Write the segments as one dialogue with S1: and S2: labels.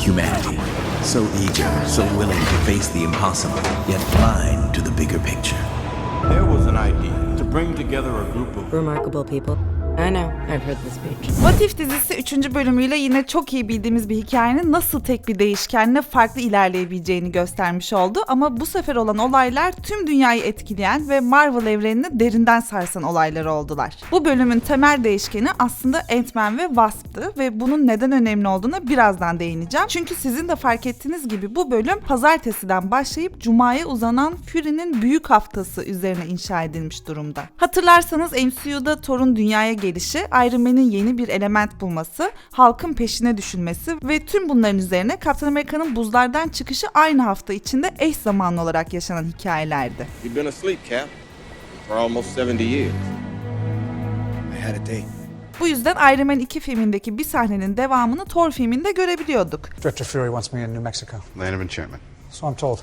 S1: Humanity. So eager, so willing to face the impossible, yet blind to the bigger picture.
S2: There was an idea to bring together a group of
S3: Remarkable people. I know, I've heard the speech.
S4: What If dizisi 3. bölümüyle yine çok iyi bildiğimiz bir hikayenin nasıl tek bir değişkenle farklı ilerleyebileceğini göstermiş oldu. Ama bu sefer olan olaylar tüm dünyayı etkileyen ve Marvel evrenini derinden sarsan olaylar oldular. Bu bölümün temel değişkeni aslında Ant-Man ve Wasp'tı ve bunun neden önemli olduğuna birazdan değineceğim. Çünkü sizin de fark ettiğiniz gibi bu bölüm pazartesiden başlayıp cumaya uzanan Fury'nin büyük haftası üzerine inşa edilmiş durumda. Hatırlarsanız MCU'da Thor'un dünyaya gelişi, Iron Man'in yeni bir element bulması, halkın peşine düşülmesi ve tüm bunların üzerine Kaptan Amerika'nın buzlardan çıkışı aynı hafta içinde eş zamanlı olarak yaşanan hikayelerdi.
S2: You've been asleep, Cap, for almost 70 years.
S1: I had a date.
S4: Bu yüzden Iron Man 2 filmindeki bir sahnenin devamını Thor filminde görebiliyorduk.
S5: Director Fury wants me in New Mexico.
S6: Land of enchantment.
S5: So I'm told.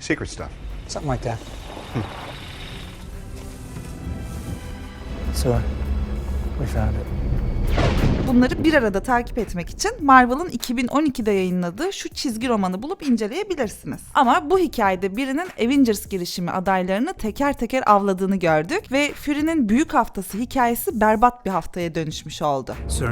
S6: Secret stuff.
S5: Something like that. so, it.
S4: Bunları bir arada takip etmek için Marvel'ın 2012'de yayınladığı şu çizgi romanı bulup inceleyebilirsiniz. Ama bu hikayede birinin Avengers girişimi adaylarını teker teker avladığını gördük ve Fury'nin büyük haftası hikayesi berbat bir haftaya dönüşmüş oldu.
S1: Sir,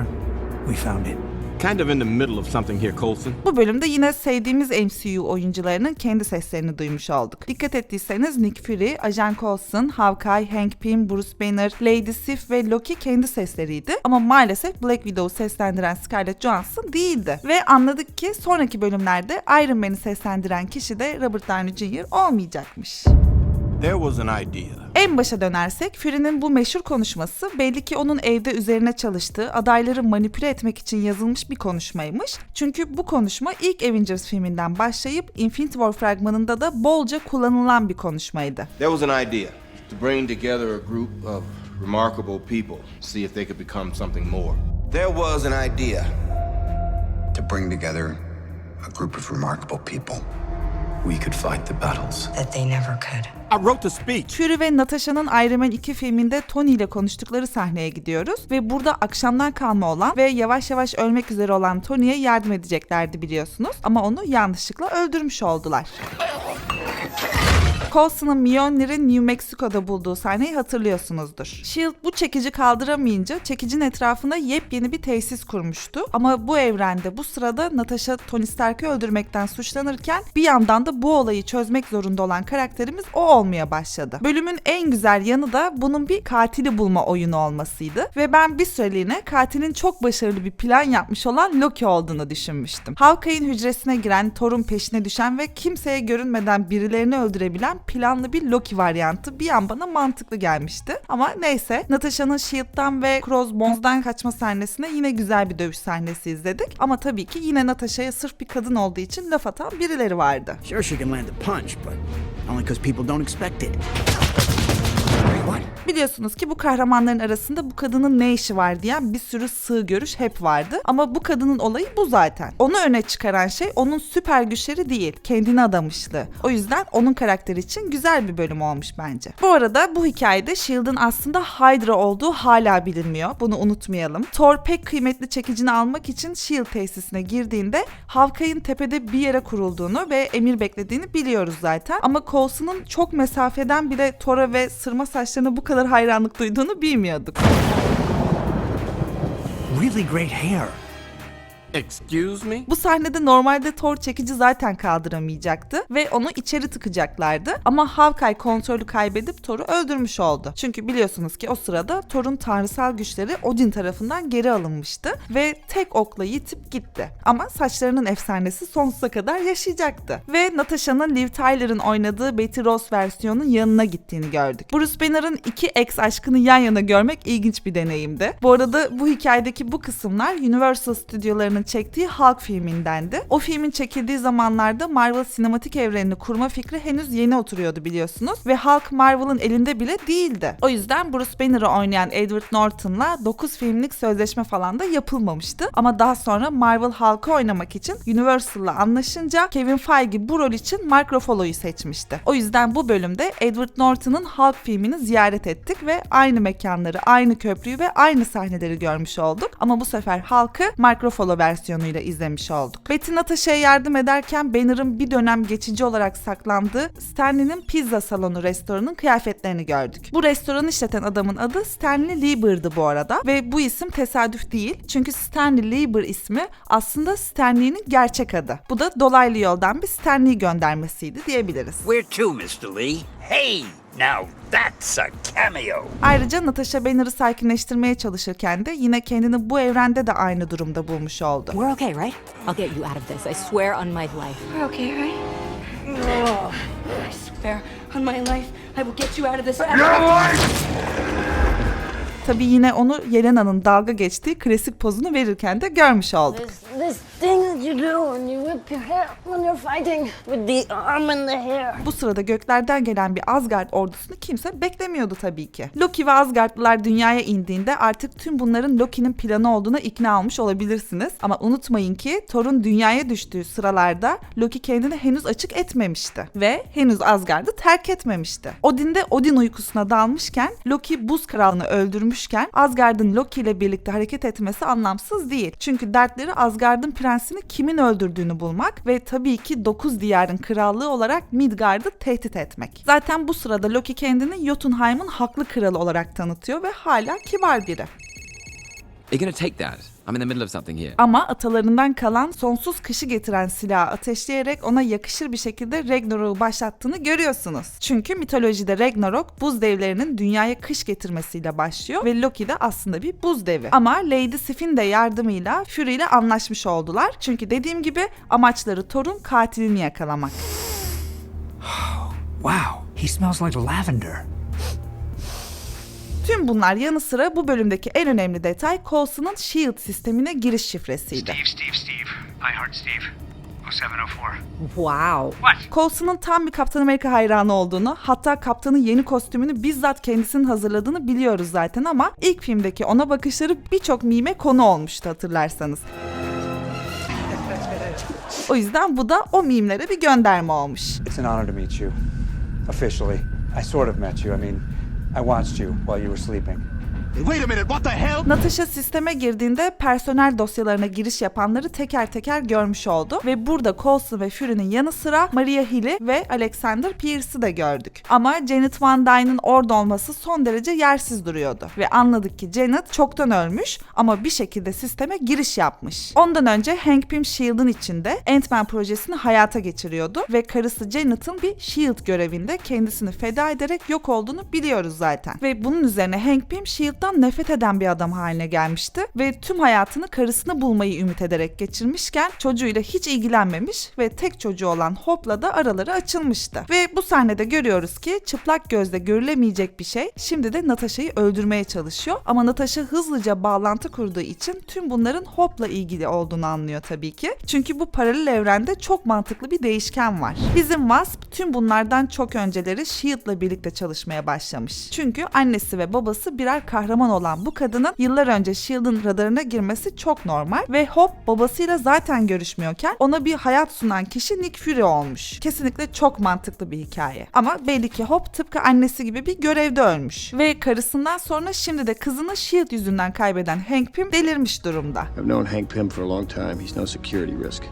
S1: we found it.
S2: Kind of in the middle of something here, Coulson.
S4: Bu bölümde yine sevdiğimiz MCU oyuncularının kendi seslerini duymuş olduk. Dikkat ettiyseniz Nick Fury, Agent Coulson, Hawkeye, Hank Pym, Bruce Banner, Lady Sif ve Loki kendi sesleriydi. Ama maalesef Black Widow'u seslendiren Scarlett Johansson değildi. Ve anladık ki sonraki bölümlerde Iron Man'i seslendiren kişi de Robert Downey Jr. olmayacakmış.
S2: There was an idea.
S4: En başa dönersek Fury'nin bu meşhur konuşması belli ki onun evde üzerine çalıştığı adayları manipüle etmek için yazılmış bir konuşmaymış. Çünkü bu konuşma ilk Avengers filminden başlayıp Infinity War fragmanında da bolca kullanılan bir konuşmaydı.
S2: There was an idea to bring together a group of remarkable people, see if they could become something more. There was an idea.
S7: to bring together a group of remarkable people.
S1: We could fight the battles.
S3: That they never could.
S2: I wrote the speech.
S4: Fury ve Natasha'nın Iron Man 2 filminde Tony ile konuştukları sahneye gidiyoruz ve burada akşamdan kalma olan ve yavaş yavaş ölmek üzere olan Tony'ye yardım edeceklerdi biliyorsunuz ama onu yanlışlıkla öldürmüş oldular. Coulson'ın Mjolnir'in New Mexico'da bulduğu sahneyi hatırlıyorsunuzdur. SHIELD bu çekici kaldıramayınca çekicin etrafında yepyeni bir tesis kurmuştu. Ama bu evrende bu sırada Natasha Tony Stark'ı öldürmekten suçlanırken bir yandan da bu olayı çözmek zorunda olan karakterimiz o olmaya başladı. Bölümün en güzel yanı da bunun bir katili bulma oyunu olmasıydı. Ve ben bir süreliğine katilin çok başarılı bir plan yapmış olan Loki olduğunu düşünmüştüm. Hawkeye'in hücresine giren, Thor'un peşine düşen ve kimseye görünmeden birilerini öldürebilen planlı bir Loki varyantı bir an bana mantıklı gelmişti. Ama neyse Natasha'nın Shield'dan ve Crossbones'dan kaçma sahnesine yine güzel bir dövüş sahnesi izledik. Ama tabii ki yine Natasha'ya sırf bir kadın olduğu için laf atan birileri vardı.
S1: Sure, she can land a punch, but only because people don't expect it. What?
S4: Biliyorsunuz ki bu kahramanların arasında bu kadının ne işi var diyen bir sürü sığ görüş hep vardı. Ama bu kadının olayı bu zaten. Onu öne çıkaran şey onun süper güçleri değil, kendine adamışlığı. O yüzden onun karakteri için güzel bir bölüm olmuş bence. Bu arada bu hikayede S.H.I.E.L.D'ın aslında Hydra olduğu hala bilinmiyor. Bunu unutmayalım. Thor pek kıymetli çekicini almak için S.H.I.E.L.D. tesisine girdiğinde Hawkeye'in tepede bir yere kurulduğunu ve emir beklediğini biliyoruz zaten. Ama Coulson'un çok mesafeden bile Thor'a ve sırma saçlarına bu kadar hayranlık duyduğunu bilmiyorduk.
S1: Really great hair.
S2: Excuse me?
S4: Bu sahnede normalde Thor çekici zaten kaldıramayacaktı ve onu içeri tıkacaklardı. Ama Hawkeye kontrolü kaybedip Thor'u öldürmüş oldu. Çünkü biliyorsunuz ki o sırada Thor'un tanrısal güçleri Odin tarafından geri alınmıştı ve tek okla yitip gitti. Ama saçlarının efsanesi sonsuza kadar yaşayacaktı. Ve Natasha'nın Liv Tyler'ın oynadığı Betty Ross versiyonun yanına gittiğini gördük. Bruce Banner'ın iki ex aşkını yan yana görmek ilginç bir deneyimdi. Bu arada bu hikayedeki bu kısımlar Universal stüdyolarının çektiği Hulk filmindendi. O filmin çekildiği zamanlarda Marvel sinematik evrenini kurma fikri henüz yeni oturuyordu biliyorsunuz ve Hulk Marvel'ın elinde bile değildi. O yüzden Bruce Banner'ı oynayan Edward Norton'la 9 filmlik sözleşme falan da yapılmamıştı. Ama daha sonra Marvel Hulk'ı oynamak için Universal'la anlaşınca Kevin Feige bu rol için Mark Ruffalo'yu seçmişti. O yüzden bu bölümde Edward Norton'ın Hulk filmini ziyaret ettik ve aynı mekanları, aynı köprüyü ve aynı sahneleri görmüş olduk. Ama bu sefer Hulk'ı Mark Ruffalo versiyonuyla izlemiş olduk. Betty Natasha'ya yardım ederken Banner'ın bir dönem geçici olarak saklandığı Stanley'nin pizza salonu restoranın kıyafetlerini gördük. Bu restoranı işleten adamın adı Stanley Lieber'dı bu arada ve bu isim tesadüf değil çünkü Stanley Lieber ismi aslında Stanley'nin gerçek adı. Bu da dolaylı yoldan bir Stanley göndermesiydi diyebiliriz.
S6: Where to, Mr. Lee? Hey, now that's a cameo.
S4: Ayrıca Natasha Banner'ı sakinleştirmeye çalışırken de yine kendini bu evrende de aynı durumda bulmuş oldu.
S8: We're okay, right? I'll get you out of this. I swear on my life.
S9: We're okay, right? Oh, I swear on my life, I will get you out of this.
S4: Tabii yine onu Yelena'nın dalga geçtiği klasik pozunu verirken de görmüş olduk.
S9: This, this thing you do when you whip your hair when you're fighting with the arm and the hair.
S4: Bu sırada göklerden gelen bir Asgard ordusunu kimse beklemiyordu tabii ki. Loki ve Asgardlılar dünyaya indiğinde artık tüm bunların Loki'nin planı olduğuna ikna olmuş olabilirsiniz. Ama unutmayın ki Thor'un dünyaya düştüğü sıralarda Loki kendini henüz açık etmemişti. Ve henüz Asgard'ı terk etmemişti. Odin de Odin uykusuna dalmışken Loki buz kralını öldürmüşken Asgard'ın Loki ile birlikte hareket etmesi anlamsız değil. Çünkü dertleri Asgard'ın prensini kimin öldürdüğünü bulmak ve tabii ki 9 diyarın krallığı olarak Midgard'ı tehdit etmek. Zaten bu sırada Loki kendini Jotunheim'ın haklı kralı olarak tanıtıyor ve hala kibar biri.
S10: Are you gonna take that? I'm in the middle of something here.
S4: Ama atalarından kalan sonsuz kışı getiren silahı ateşleyerek ona yakışır bir şekilde Ragnarok'u başlattığını görüyorsunuz. Çünkü mitolojide Ragnarok buz devlerinin dünyaya kış getirmesiyle başlıyor ve Loki de aslında bir buz devi. Ama Lady Sif'in de yardımıyla Fury ile anlaşmış oldular. Çünkü dediğim gibi amaçları Thor'un katilini yakalamak.
S6: Wow, he smells like lavender.
S4: Tüm bunlar yanı sıra bu bölümdeki en önemli detay Coulson'un SHIELD sistemine giriş şifresiydi.
S11: Steve, Steve, Steve. I heart Steve. 0704.
S8: Wow.
S11: What?
S4: Coulson'un tam bir Kaptan Amerika hayranı olduğunu, hatta Kaptan'ın yeni kostümünü bizzat kendisinin hazırladığını biliyoruz zaten ama ilk filmdeki ona bakışları birçok mime konu olmuştu hatırlarsanız. O yüzden bu da o mimlere bir gönderme olmuş.
S5: It's an honor to meet you. Officially. I sort of met you. I mean, I watched you while you were sleeping.
S1: Wait a minute, what the hell?
S4: Natasha sisteme girdiğinde personel dosyalarına giriş yapanları teker teker görmüş oldu ve burada Coulson ve Fury'nin yanı sıra Maria Hill'i ve Alexander Pierce'ı da gördük. Ama Janet Van Dyne'ın orada olması son derece yersiz duruyordu ve anladık ki Janet çoktan ölmüş ama bir şekilde sisteme giriş yapmış. Ondan önce Hank Pym SHIELD'ın içinde Ant-Man projesini hayata geçiriyordu ve karısı Janet'ın bir SHIELD görevinde kendisini feda ederek yok olduğunu biliyoruz zaten. Ve bunun üzerine Hank Pym SHIELD'dan nefret eden bir adam haline gelmişti ve tüm hayatını karısını bulmayı ümit ederek geçirmişken çocuğuyla hiç ilgilenmemiş ve tek çocuğu olan Hope'la da araları açılmıştı. Ve bu sahnede görüyoruz ki çıplak gözle görülemeyecek bir şey şimdi de Natasha'yı öldürmeye çalışıyor ama Natasha hızlıca bağlantı kurduğu için tüm bunların Hope'la ilgili olduğunu anlıyor tabii ki. Çünkü bu paralel evrende çok mantıklı bir değişken var. Bizim Wasp tüm bunlardan çok önceleri SHIELD'la birlikte çalışmaya başlamış. Çünkü annesi ve babası birer kahraman olan bu kadının yıllar önce SHIELD'ın radarına girmesi çok normal ve Hope babasıyla zaten görüşmüyorken ona bir hayat sunan kişi Nick Fury olmuş. Kesinlikle çok mantıklı bir hikaye. Ama belli ki Hope tıpkı annesi gibi bir görevde ölmüş. Ve karısından sonra şimdi de kızını SHIELD yüzünden kaybeden Hank Pym delirmiş durumda.
S12: I've known Hank Pym for a long time. He's no security risk.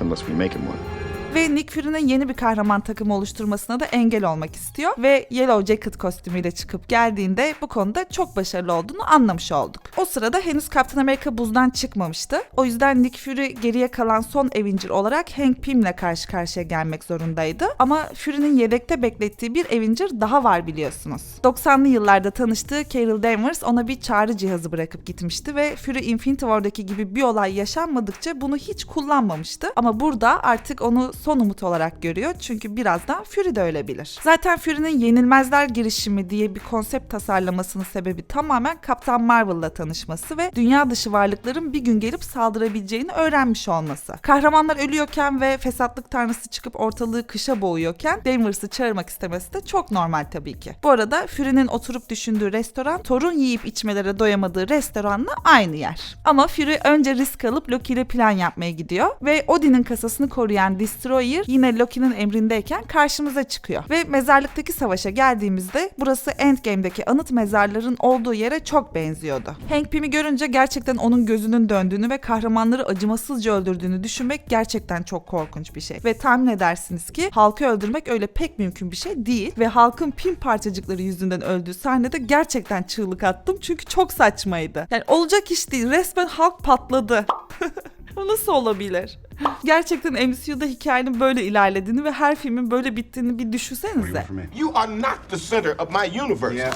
S12: Unless we make him one.
S4: Ve Nick Fury'nin yeni bir kahraman takımı oluşturmasına da engel olmak istiyor ve Yellow Jacket kostümüyle çıkıp geldiğinde bu konuda çok başarılı olduğunu anlamış olduk. O sırada henüz Kaptan Amerika buzdan çıkmamıştı. O yüzden Nick Fury geriye kalan son Avenger olarak Hank Pym'le karşı karşıya gelmek zorundaydı. Ama Fury'nin yedekte beklettiği bir Avenger daha var biliyorsunuz. 90'lı yıllarda tanıştığı Carol Danvers ona bir çağrı cihazı bırakıp gitmişti ve Fury Infinity War'daki gibi bir olay yaşanmadıkça bunu hiç kullanmamıştı. Ama burada artık onu son umut olarak görüyor çünkü birazdan Fury de ölebilir. Zaten Fury'nin yenilmezler girişimi diye bir konsept tasarlamasının sebebi tamamen Kaptan Marvel'la tanışması ve dünya dışı varlıkların bir gün gelip saldırabileceğini öğrenmiş olması. Kahramanlar ölüyorken ve fesatlık tanrısı çıkıp ortalığı kışa boğuyorken Danvers'ı çağırmak istemesi de çok normal tabii ki. Bu arada Fury'nin oturup düşündüğü restoran Thor'un yiyip içmelere doyamadığı restoranla aynı yer. Ama Fury önce risk alıp Loki ile plan yapmaya gidiyor ve Odin'in kasasını koruyan Destroyer yine Loki'nin emrindeyken karşımıza çıkıyor. Ve mezarlıktaki savaşa geldiğimizde burası Endgame'deki anıt mezarların olduğu yere çok benziyordu. Hank Pym'i görünce gerçekten onun gözünün döndüğünü ve kahramanları acımasızca öldürdüğünü düşünmek gerçekten çok korkunç bir şey. Ve tahmin edersiniz ki halkı öldürmek öyle pek mümkün bir şey değil. Ve halkın Pym parçacıkları yüzünden öldüğü sahnede gerçekten çığlık attım çünkü çok saçmaydı. Yani olacak iş değil resmen halk patladı. Bu nasıl olabilir? Gerçekten MCU'da hikayenin böyle ilerlediğini ve her filmin böyle bittiğini bir düşünsenize.
S2: You are not the center of my universe.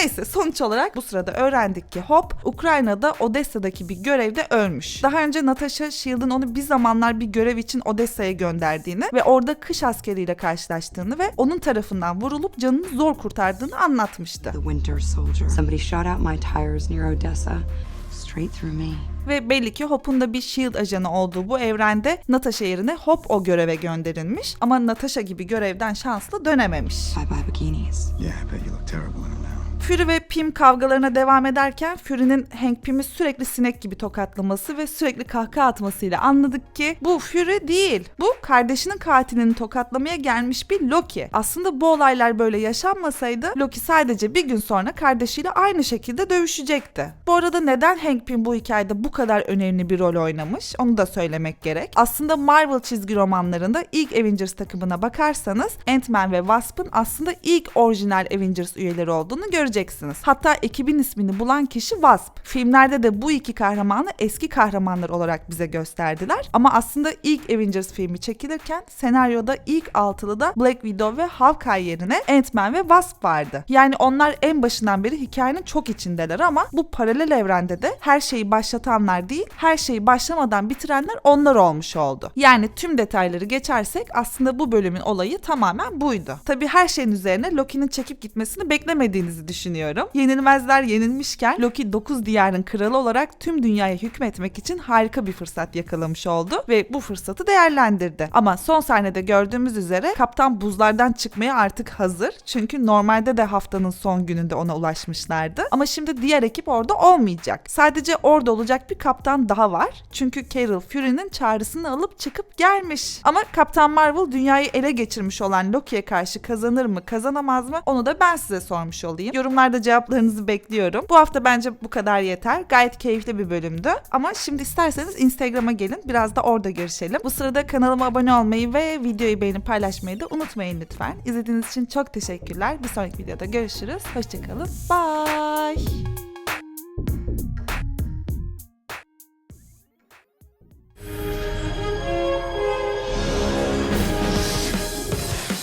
S4: Neyse sonuç olarak bu sırada öğrendik ki Hop Ukrayna'da Odessa'daki bir görevde ölmüş. Daha önce Natasha Shield'ın onu bir zamanlar bir görev için Odessa'ya gönderdiğini ve orada kış askeriyle karşılaştığını ve onun tarafından vurulup canını zor kurtardığını anlatmıştı.
S3: The Winter Soldier. Somebody shot out my tires near Odessa. Straight through me.
S4: Ve belli ki Hop'un da bir SHIELD ajanı olduğu bu evrende Natasha yerine Hop o göreve gönderilmiş. Ama Natasha gibi görevden şanslı dönememiş.
S3: Bye bye bikinis.
S7: Yeah, I bet you look terrible in now.
S4: Fury ve Pym kavgalarına devam ederken Fury'nin Hank Pym'i sürekli sinek gibi tokatlaması ve sürekli kahkaha atmasıyla anladık ki bu Fury değil. Bu kardeşinin katilini tokatlamaya gelmiş bir Loki. Aslında bu olaylar böyle yaşanmasaydı Loki sadece bir gün sonra kardeşiyle aynı şekilde dövüşecekti. Bu arada neden Hank Pym bu hikayede bu kadar önemli bir rol oynamış onu da söylemek gerek. Aslında Marvel çizgi romanlarında ilk Avengers takımına bakarsanız Ant-Man ve Wasp'ın aslında ilk orijinal Avengers üyeleri olduğunu göreceksiniz. Hatta ekibin ismini bulan kişi Wasp. Filmlerde de bu iki kahramanı eski kahramanlar olarak bize gösterdiler. Ama aslında ilk Avengers filmi çekilirken senaryoda ilk altılıda Black Widow ve Hawkeye yerine Ant-Man ve Wasp vardı. Yani onlar en başından beri hikayenin çok içindeler ama bu paralel evrende de her şeyi başlatanlar değil, her şeyi başlamadan bitirenler onlar olmuş oldu. Yani tüm detayları geçersek aslında bu bölümün olayı tamamen buydu. Tabi her şeyin üzerine Loki'nin çekip gitmesini beklemediğinizi düşünüyorum. Yenilmezler yenilmişken Loki 9 diyarın kralı olarak tüm dünyaya hükmetmek için harika bir fırsat yakalamış oldu ve bu fırsatı değerlendirdi. Ama son sahnede gördüğümüz üzere kaptan buzlardan çıkmaya artık hazır. Çünkü normalde de haftanın son gününde ona ulaşmışlardı. Ama şimdi diğer ekip orada olmayacak. Sadece orada olacak bir kaptan daha var. Çünkü Carol Fury'nin çağrısını alıp çıkıp gelmiş. Ama Kaptan Marvel dünyayı ele geçirmiş olan Loki'ye karşı kazanır mı kazanamaz mı onu da ben size sormuş olayım. Yorumlarda cevaplarınızı bekliyorum. Bu hafta bence bu kadar yeter. Gayet keyifli bir bölümdü. Ama şimdi isterseniz Instagram'a gelin. Biraz da orada görüşelim. Bu sırada kanalıma abone olmayı ve videoyu beğenip paylaşmayı da unutmayın lütfen. İzlediğiniz için çok teşekkürler. Bir sonraki videoda görüşürüz. Hoşçakalın. Bye.